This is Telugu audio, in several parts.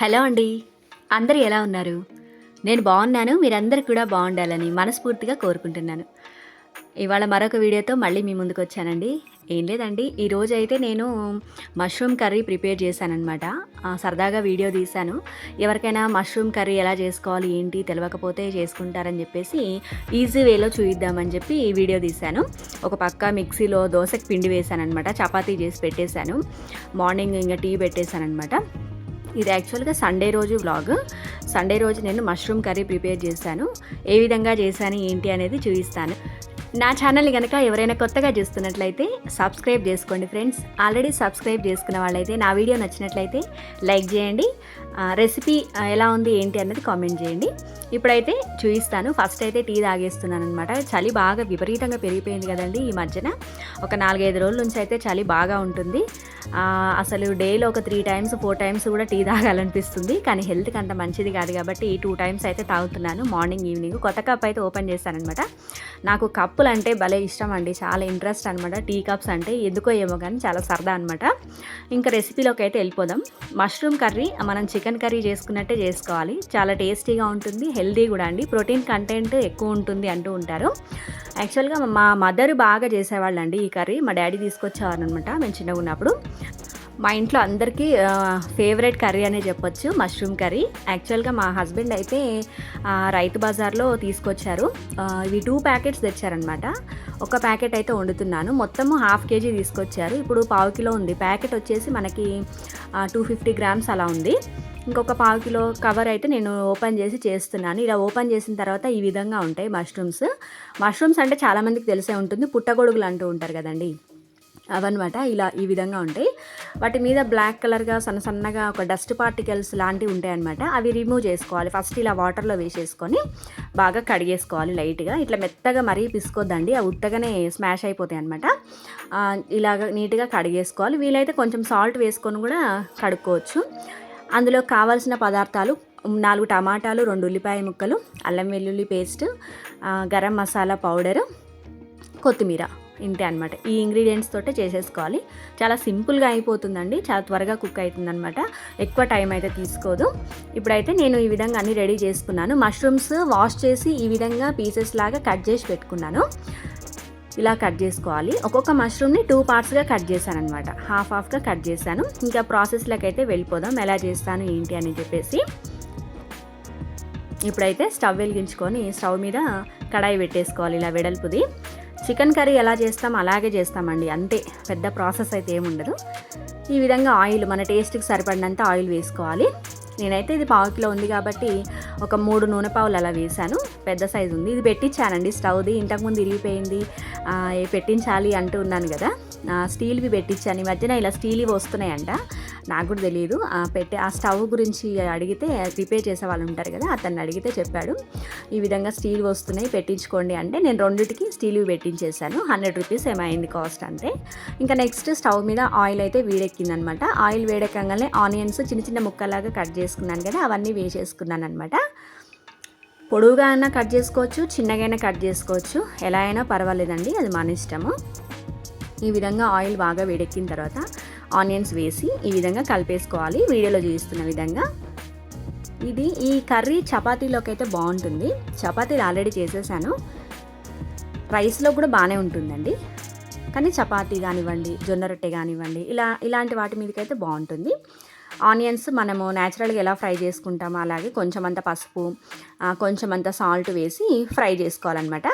హలో అండి. అందరూ ఎలా ఉన్నారు? నేను బాగున్నాను మీరందరూ కూడా బాగుండాలని మనస్ఫూర్తిగా కోరుకుంటున్నాను. ఇవాళ మరొక వీడియోతో మళ్ళీ మీ ముందుకు వచ్చానండి. ఏం లేదండి ఈరోజు అయితే నేను మష్రూమ్ కర్రీ ప్రిపేర్ చేశానమాట సరదాగా వీడియో తీశాను. ఎవరికైనా మష్రూమ్ కర్రీ ఎలా చేసుకోవాలి ఏంటి తెలియకపోతే చేసుకుంటారని చెప్పేసి ఈజీ వేలో చూయిద్దామని చెప్పి ఈ వీడియో తీశాను. ఒక పక్క మిక్సీలో దోశకి పిండి వేశానమాట చపాతీ చేసి పెట్టేశాను. మార్నింగ్ ఇంకా టీ పెట్టేశానమాట ఇది యాక్చువల్గా సండే రోజు వ్లాగ్ సండే రోజు నేను మష్రూమ్ కర్రీ ప్రిపేర్ చేశాను. ఏ విధంగా చేశాను ఏంటి అనేది చూపిస్తాను. నా ఛానల్ని కనుక ఎవరైనా కొత్తగా చూస్తున్నట్లయితే సబ్స్క్రైబ్ చేసుకోండి ఫ్రెండ్స్ ఆల్రెడీ సబ్స్క్రైబ్ చేసుకున్న వాళ్ళైతే నా వీడియో నచ్చినట్లయితే లైక్ చేయండి. రెసిపీ ఎలా ఉంది ఏంటి అన్నది కామెంట్ చేయండి. ఇప్పుడైతే చూపిస్తాను. ఫస్ట్ అయితే టీ తాగేస్తున్నాను అనమాట చలి బాగా విపరీతంగా పెరిగిపోయింది కదండి ఈ మధ్యన. ఒక నాలుగైదు రోజుల నుంచి అయితే చలి బాగా ఉంటుంది. అసలు డేలో ఒక త్రీ టైమ్స్ ఫోర్ టైమ్స్ కూడా టీ తాగాలనిపిస్తుంది. కానీ హెల్త్కి అంత మంచిది కాదు కాబట్టి టూ టైమ్స్ అయితే తాగుతున్నాను. మార్నింగ్ ఈవినింగ్ కొత్త కప్ అయితే ఓపెన్ చేశానమాట నాకు కప్పులు అంటే భలే ఇష్టం అండి. చాలా ఇంట్రెస్ట్ అనమాట టీ కప్స్ అంటే ఎందుకో ఏమో కానీ చాలా సరదా అనమాట ఇంకా రెసిపీలోకి అయితే వెళ్ళిపోదాం. మష్రూమ్ కర్రీ మనం చికెన్ కర్రీ చేసుకున్నట్టే చేసుకోవాలి. చాలా టేస్టీగా ఉంటుంది హెల్దీ కూడా అండి. ప్రోటీన్ కంటెంట్ ఎక్కువ ఉంటుంది అంటూ ఉంటారు. యాక్చువల్గా మా మదర్ బాగా చేసేవాళ్ళండి ఈ కర్రీ. మా డాడీ తీసుకొచ్చేవారు అనమాట మేము చిన్నగా ఉన్నప్పుడు. మా ఇంట్లో అందరికీ ఫేవరెట్ కర్రీ అనే చెప్పొచ్చు మష్రూమ్ కర్రీ యాక్చువల్గా మా హస్బెండ్ అయితే రైతు బజార్లో తీసుకొచ్చారు. ఇవి టూ ప్యాకెట్స్ తెచ్చారనమాట ఒక ప్యాకెట్ అయితే వండుతున్నాను. మొత్తము హాఫ్ కేజీ తీసుకొచ్చారు. ఇప్పుడు పావు కిలో ఉంది. ప్యాకెట్ వచ్చేసి మనకి టూ ఫిఫ్టీ గ్రామ్స్ అలా ఉంది. ఇంకొక పావు కిలో కవర్ అయితే నేను ఓపెన్ చేసి చేస్తున్నాను. ఇలా ఓపెన్ చేసిన తర్వాత ఈ విధంగా ఉంటాయి మష్రూమ్స్ మష్రూమ్స్ అంటే చాలామందికి తెలిసే ఉంటుంది. పుట్టగొడుగులు అంటూ ఉంటారు కదండి. అవన్నమాట. ఇలా ఈ విధంగా ఉంటాయి. వాటి మీద బ్లాక్ కలర్గా సన్న సన్నగా ఒక డస్ట్ పార్టికల్స్ లాంటివి ఉంటాయన్నమాట. అవి రిమూవ్ చేసుకోవాలి. ఫస్ట్ ఇలా వాటర్లో వేసేసుకొని బాగా కడిగేసుకోవాలి లైట్గా ఇట్లా మెత్తగా మరీ పిసుకోద్దండి. అవి ఉత్తగానే స్మాష్ అయిపోతాయి అనమాట ఇలాగ నీట్గా కడిగేసుకోవాలి. వీలైతే కొంచెం సాల్ట్ వేసుకొని కూడా కడుక్కోవచ్చు. అందులో కావాల్సిన పదార్థాలు నాలుగు టమాటాలు రెండు ఉల్లిపాయ ముక్కలు అల్లం వెల్లుల్లి పేస్ట్ గరం మసాలా పౌడరు కొత్తిమీర. ఇంతే అనమాట ఈ ఇంగ్రీడియంట్స్ తోటే చేసేసుకోవాలి. చాలా సింపుల్గా అయిపోతుందండి. చాలా త్వరగా కుక్ అవుతుందన్నమాట ఎక్కువ టైం అయితే తీసుకోదు. ఇప్పుడైతే నేను ఈ విధంగా అన్ని రెడీ చేసుకున్నాను. మష్రూమ్స్ వాష్ చేసి ఈ విధంగా పీసెస్ లాగా కట్ చేసి పెట్టుకున్నాను. ఇలా కట్ చేసుకోవాలి. ఒక్కొక్క మష్రూమ్ని టూ పార్ట్స్గా కట్ చేశాను అనమాట హాఫ్ హాఫ్గా కట్ చేశాను. ఇంకా ప్రాసెస్లోకి అయితే వెళ్ళిపోదాం. ఎలా చేస్తాను ఏంటి అని చెప్పేసి. ఇప్పుడైతే స్టవ్ వెలిగించుకొని స్టవ్ మీద కడాయి పెట్టేసుకోవాలి. ఇలా వెడల్పుది. చికెన్ కర్రీ ఎలా చేస్తాం అలాగే చేస్తామండి అంతే. పెద్ద ప్రాసెస్ అయితే ఏముండదు ఈ విధంగా ఆయిల్ మన టేస్ట్కి సరిపడినంత ఆయిల్ వేసుకోవాలి. నేనైతే ఇది పావు కిలో ఉంది కాబట్టి ఒక మూడు నూనె పావులు అలా వేశాను. పెద్ద సైజు ఉంది. ఇది పెట్టించానండి స్టవ్ది. ఇంతకుముందు ఇరిగిపోయింది. పెట్టించాలి అంటూ ఉన్నాను కదా. స్టీల్వి పెట్టించాను. ఈ మధ్యన ఇలా స్టీల్వి వస్తున్నాయంట. నాకు కూడా తెలియదు పెట్టే ఆ స్టవ్ గురించి అడిగితే రిపేర్ చేసే వాళ్ళు ఉంటారు కదా అతన్ని అడిగితే చెప్పాడు. ఈ విధంగా స్టీల్ వస్తున్నాయి పెట్టించుకోండి అంటే నేను రెండింటికి స్టీల్ పెట్టించేసాను హండ్రెడ్ రూపీస్ ఏమైంది కాస్ట్ అంతే ఇంకా నెక్స్ట్ స్టవ్ మీద ఆయిల్ అయితే వేడెక్కిందనమాట. ఆయిల్ వేడెక్కగానే ఆనియన్స్ చిన్న చిన్న ముక్కలాగా కట్ చేసుకున్నాను కదా అవన్నీ వేసేసుకున్నాను అనమాట. పొడువుగా అయినా కట్ చేసుకోవచ్చు చిన్నగా అయినా కట్ చేసుకోవచ్చు. ఎలా అయినా పర్వాలేదండి అది మన ఇష్టము. ఈ విధంగా ఆయిల్ బాగా వేడెక్కిన తర్వాత ఆనియన్స్ వేసి ఈ విధంగా కలిపేసుకోవాలి. వీడియోలో చూపిస్తున్న విధంగా. ఇది ఈ కర్రీ చపాతీలోకి అయితే బాగుంటుంది. చపాతీలు ఆల్రెడీ చేసేసాను. రైస్లో కూడా బాగానే ఉంటుందండి. కానీ చపాతీ కానివ్వండి జొన్న రొట్టె కానివ్వండి ఇలా ఇలాంటి వాటి మీదకైతే బాగుంటుంది. ఆనియన్స్ మనము న్యాచురల్గా ఎలా ఫ్రై చేసుకుంటామో అలాగే కొంచెం అంత పసుపు కొంచెం అంత సాల్ట్ వేసి ఫ్రై చేసుకోవాలన్నమాట.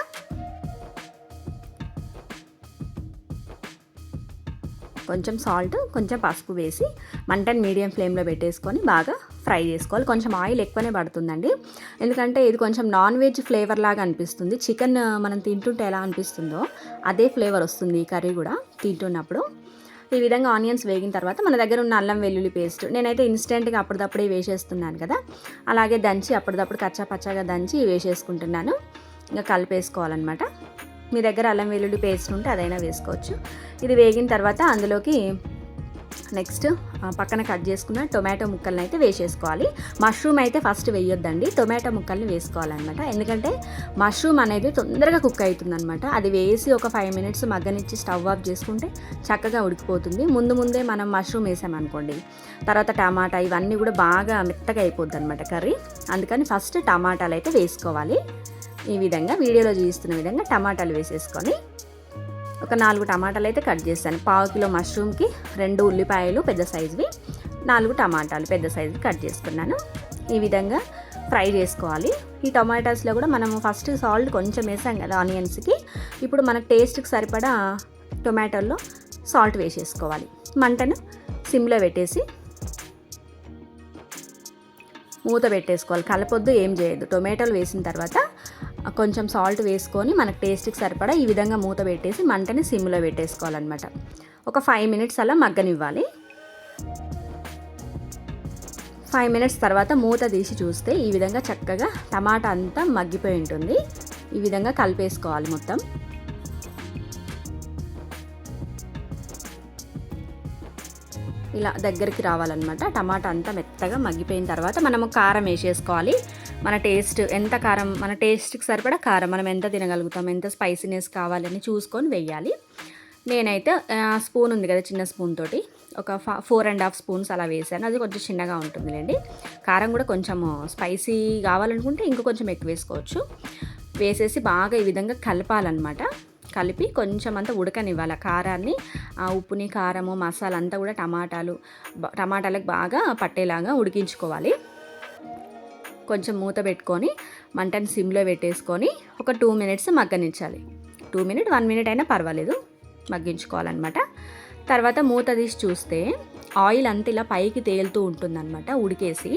కొంచెం సాల్ట్ కొంచెం పసుపు వేసి మంటను మీడియం ఫ్లేమ్లో పెట్టేసుకొని బాగా ఫ్రై చేసుకోవాలి. కొంచెం ఆయిల్ ఎక్కువనే పడుతుందండి. ఎందుకంటే ఇది కొంచెం నాన్ వెజ్ ఫ్లేవర్ లాగా అనిపిస్తుంది. చికెన్ మనం తింటుంటే ఎలా అనిపిస్తుందో అదే ఫ్లేవర్ వస్తుంది ఈ కర్రీ కూడా తింటున్నప్పుడు. ఈ విధంగా ఆనియన్స్ వేగిన తర్వాత మన దగ్గర ఉన్న అల్లం వెల్లుల్లి పేస్ట్ నేనైతే ఇన్స్టెంట్గా అప్పటిదప్పుడే వేసేస్తున్నాను కదా. అలాగే దంచి అప్పటిదప్పుడు కచ్చా పచ్చాగా దంచి వేసేసుకుంటున్నాను. ఇంకా కలిపేసుకోవాలన్నమాట. మీ దగ్గర అల్లం వెల్లుల్లి పేస్ట్ ఉంటే అదైనా వేసుకోవచ్చు. ఇది వేగిన తర్వాత అందులోకి నెక్స్ట్ పక్కన కట్ చేసుకున్న టొమాటో ముక్కల్ని అయితే వేసేసుకోవాలి. మష్రూమ్ అయితే ఫస్ట్ వేయొద్దండి. టొమాటో ముక్కల్ని వేసుకోవాలన్నమాట. ఎందుకంటే మష్రూమ్ అనేది తొందరగా కుక్ అవుతుందన్నమాట. అది వేసి ఒక ఫైవ్ మినిట్స్ మగ్గనిచ్చి స్టవ్ ఆఫ్ చేసుకుంటే చక్కగా ఉడికిపోతుంది. ముందు ముందే మనం మష్రూమ్ వేసామనుకోండి తర్వాత టమాటా ఇవన్నీ కూడా బాగా మెత్తగా అయిపోద్ది అనమాట కర్రీ. అందుకని ఫస్ట్ టమాటాలు అయితే వేసుకోవాలి. ఈ విధంగా వీడియోలో చూపిస్తున్న విధంగా టమాటాలు వేసేసుకొని ఒక నాలుగు టమాటాలు అయితే కట్ చేస్తాను. పావు కిలో మష్రూమ్కి రెండు ఉల్లిపాయలు పెద్ద సైజువి నాలుగు టమాటాలు పెద్ద సైజు కట్ చేసుకున్నాను. ఈ విధంగా ఫ్రై చేసుకోవాలి. ఈ టొమాటోస్లో కూడా మనం ఫస్ట్ సాల్ట్ కొంచెం వేసాం కదా ఆనియన్స్కి. ఇప్పుడు మనకు టేస్ట్కి సరిపడా టొమాటోల్లో సాల్ట్ వేసేసుకోవాలి. మంటను సిమ్లో పెట్టేసి మూత పెట్టేసుకోవాలి. కలపొద్దు ఏం చేయదు టొమాటోలు వేసిన తర్వాత కొంచెం సాల్ట్ వేసుకొని మనకు టేస్ట్కి సరిపడా ఈ విధంగా మూత పెట్టేసి మంటని సిమ్లో పెట్టేసుకోవాలన్నమాట. ఒక ఫైవ్ మినిట్స్ అలా మగ్గనివ్వాలి. ఫైవ్ మినిట్స్ తర్వాత మూత తీసి చూస్తే ఈ విధంగా చక్కగా టమాటా అంతా మగ్గిపోయి ఉంటుంది. ఈ విధంగా కలిపేసుకోవాలి మొత్తం. ఇలా దగ్గరికి రావాలన్నమాట. టమాటా అంతా మెత్తగా మగ్గిపోయిన తర్వాత మనము కారం వేసేసుకోవాలి. మన టేస్ట్ ఎంత కారం మన టేస్ట్కి సరిపడా కారం మనం ఎంత తినగలుగుతాం ఎంత స్పైసీనెస్ కావాలని చూసుకొని వెయ్యాలి నేనైతే స్పూన్ ఉంది కదా చిన్న స్పూన్ తోటి. ఒక ఫా- ఫోర్ అండ్ హాఫ్ స్పూన్స్ అలా వేసాను. అది కొంచెం చిన్నగా ఉంటుందిలేండి. కారం కూడా కొంచెం స్పైసీ కావాలనుకుంటే ఇంకా కొంచెం ఎక్కువ వేసుకోవచ్చు. వేసేసి బాగా ఈ విధంగా కలపాలన్నమాట. కలిపి కొంచెం అంతా ఉడకనివ్వాలి కారాన్ని ఆ ఉప్పుని కారము మసాలా అంతా కూడా టమాటాలు టమాటాలకు బాగా పట్టేలాగా ఉడికించుకోవాలి. కొంచెం మూత పెట్టుకొని మంటను సిమ్లో పెట్టేసుకొని ఒక టూ మినిట్స్ మగ్గనించాలి. టూ మినిట్ వన్ మినిట్ అయినా పర్వాలేదు మగ్గించుకోవాలన్నమాట. తర్వాత మూత తీసి చూస్తే ఆయిల్ అంతా ఇలా పైకి తేలుతూ ఉంటుందన్నమాట ఉడికేసి.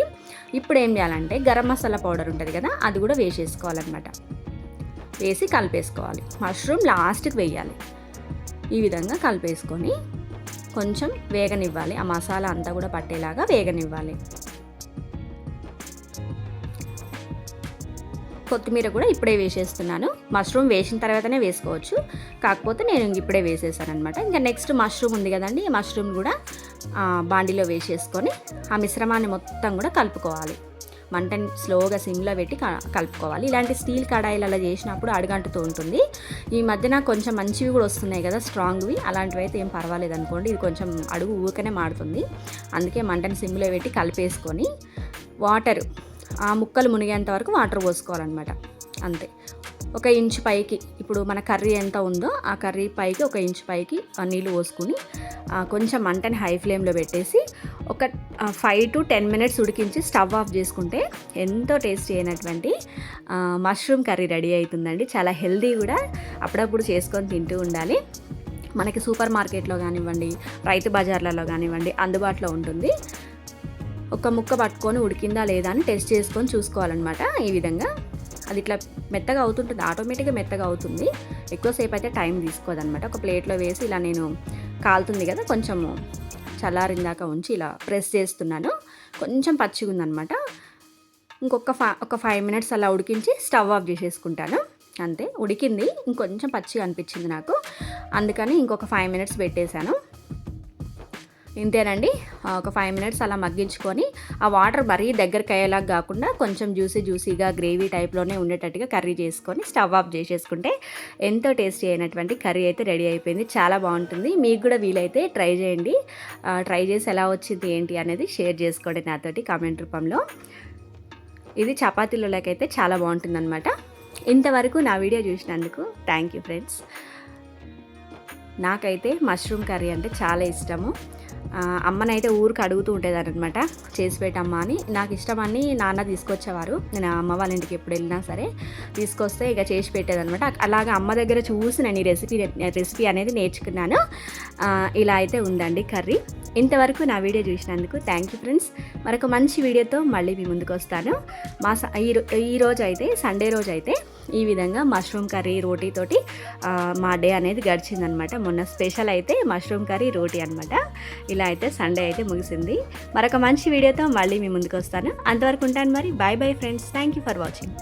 ఇప్పుడు ఏం చేయాలంటే గరం మసాలా పౌడర్ ఉంటుంది కదా అది కూడా వేసేసుకోవాలన్నమాట. వేసి కలిపేసుకోవాలి. మష్రూమ్ లాస్ట్కి వేయాలి. ఈ విధంగా కలిపేసుకొని కొంచెం వేగనివ్వాలి. ఆ మసాలా అంతా కూడా పట్టేలాగా వేగనివ్వాలి. కొత్తిమీర కూడా ఇప్పుడే వేసేస్తున్నాను. మష్రూమ్ వేసిన తర్వాతనే వేసుకోవచ్చు. కాకపోతే నేను ఇప్పుడే వేసేసాను అనమాట ఇంకా నెక్స్ట్ మష్రూమ్ ఉంది కదండి ఈ మష్రూమ్ కూడా బాండిలో బాండీలో వేసేసుకొని ఆ మిశ్రమాన్ని మొత్తం కూడా కలుపుకోవాలి. మంటని స్లోగా సిమ్లో పెట్టి కలుపుకోవాలి. ఇలాంటి స్టీల్ కడాయిలు అలా చేసినప్పుడు అడుగంటుతూ ఉంటుంది. ఈ మధ్యన కొంచెం మంచివి కూడా వస్తున్నాయి కదా స్ట్రాంగ్వి. అలాంటివి అయితే ఏం పర్వాలేదు అనుకోండి. ఇది కొంచెం అడుగు ఊకనే మాడుతుంది అందుకే మంటని సిమ్లో పెట్టి కలిపేసుకొని వాటర్ ఆ ముక్కలు మునిగేంత వరకు వాటర్ పోసుకోవాలన్నమాట. అంతే. ఒక ఇంచు పైకి ఇప్పుడు మన కర్రీ ఎంత ఉందో ఆ కర్రీ పైకి ఒక ఇంచు పైకి నీళ్ళు పోసుకుని కొంచెం మంటని హై ఫ్లేమ్లో పెట్టేసి ఒక ఫైవ్ టు టెన్ మినిట్స్ ఉడికించి స్టవ్ ఆఫ్ చేసుకుంటే ఎంతో టేస్టీ అయినటువంటి మష్రూమ్ కర్రీ రెడీ అవుతుందండి. చాలా హెల్దీ కూడా అప్పుడప్పుడు చేసుకొని తింటూ ఉండాలి. మనకి సూపర్ మార్కెట్లో కానివ్వండి రైతు బజార్లలో కానివ్వండి అందుబాటులో ఉంటుంది. ఒక ముక్క పట్టుకొని ఉడికిందా లేదా అని టెస్ట్ చేసుకొని చూసుకోవాలన్నమాట. ఈ విధంగా అది ఇట్లా మెత్తగా అవుతుంటుంది ఆటోమేటిక్గా మెత్తగా అవుతుంది. ఎక్కువసేపు అయితే టైం తీసుకోదనమాట ఒక ప్లేట్లో వేసి ఇలా నేను కాలుతుంది కదా కొంచెము చల్లారిందాక ఉంచి ఇలా ప్రెస్ చేస్తున్నాను. కొంచెం పచ్చిగా ఉందనమాట ఇంకొక ఫై ఒక ఫైవ్ మినిట్స్ అలా ఉడికించి స్టవ్ ఆఫ్ చేసేసుకుంటాను. అంతే ఉడికింది. ఇంకొంచెం పచ్చిగా అనిపించింది నాకు. అందుకని ఇంకొక ఫైవ్ మినిట్స్ పెట్టేశాను. ఇంతేనండి ఒక ఫైవ్ మినిట్స్ అలా మగ్గించుకొని ఆ వాటర్ మరీ దగ్గరికి అయ్యేలాగా కాకుండా కొంచెం జ్యూసీ జ్యూసీగా గ్రేవీ టైప్లోనే ఉండేటట్టుగా కర్రీ చేసుకొని స్టవ్ ఆఫ్ చేసేసుకుంటే ఎంతో టేస్టీ అయినటువంటి కర్రీ అయితే రెడీ అయిపోయింది. చాలా బాగుంటుంది. మీకు కూడా వీలైతే ట్రై చేయండి. ట్రై చేసి ఎలా వచ్చింది ఏంటి అనేది షేర్ చేసుకోండి నాతోటి కామెంట్ రూపంలో. ఇది చపాతీలలోకైతే చాలా బాగుంటుందన్నమాట. ఇంతవరకు నా వీడియో చూసినందుకు థ్యాంక్ యూ ఫ్రెండ్స్ నాకైతే మష్రూమ్ కర్రీ అంటే చాలా ఇష్టము. అమ్మనైతే ఊరికి అడుగుతూ ఉండేదాన్ని అనమాట చేసి పెట్టమ్మా అని. నాకు ఇష్టమని నాన్న తీసుకొచ్చేవారు. నేను అమ్మ వాళ్ళ ఇంటికి ఎప్పుడు వెళ్ళినా సరే తీసుకొస్తే ఇక చేసి పెట్టేదనమాట. అలాగా అమ్మ దగ్గర చూసి నేను ఈ రెసిపీ రెసిపీ అనేది నేర్చుకున్నాను. ఇలా అయితే ఉందండి కర్రీ. ఇంతవరకు నా వీడియో చూసినందుకు థ్యాంక్ యూ ఫ్రెండ్స్ మరొక మంచి వీడియోతో మళ్ళీ మీ ముందుకు వస్తాను. మా స- ఈ ఈ రోజు అయితే సండే రోజు అయితే ఈ విధంగా మష్రూమ్ కర్రీ రోటీతోటి మా డే అనేది గడిచిందనమాట. మొన్న స్పెషల్ అయితే మష్రూమ్ కర్రీ రోటీ అనమాట. ఇలా అయితే సండే అయితే ముగిసింది. మరొక మంచి వీడియోతో మళ్ళీ మీ ముందుకు వస్తాను. అంతవరకు ఉంటాను మరి. Bye bye friends thank you for watching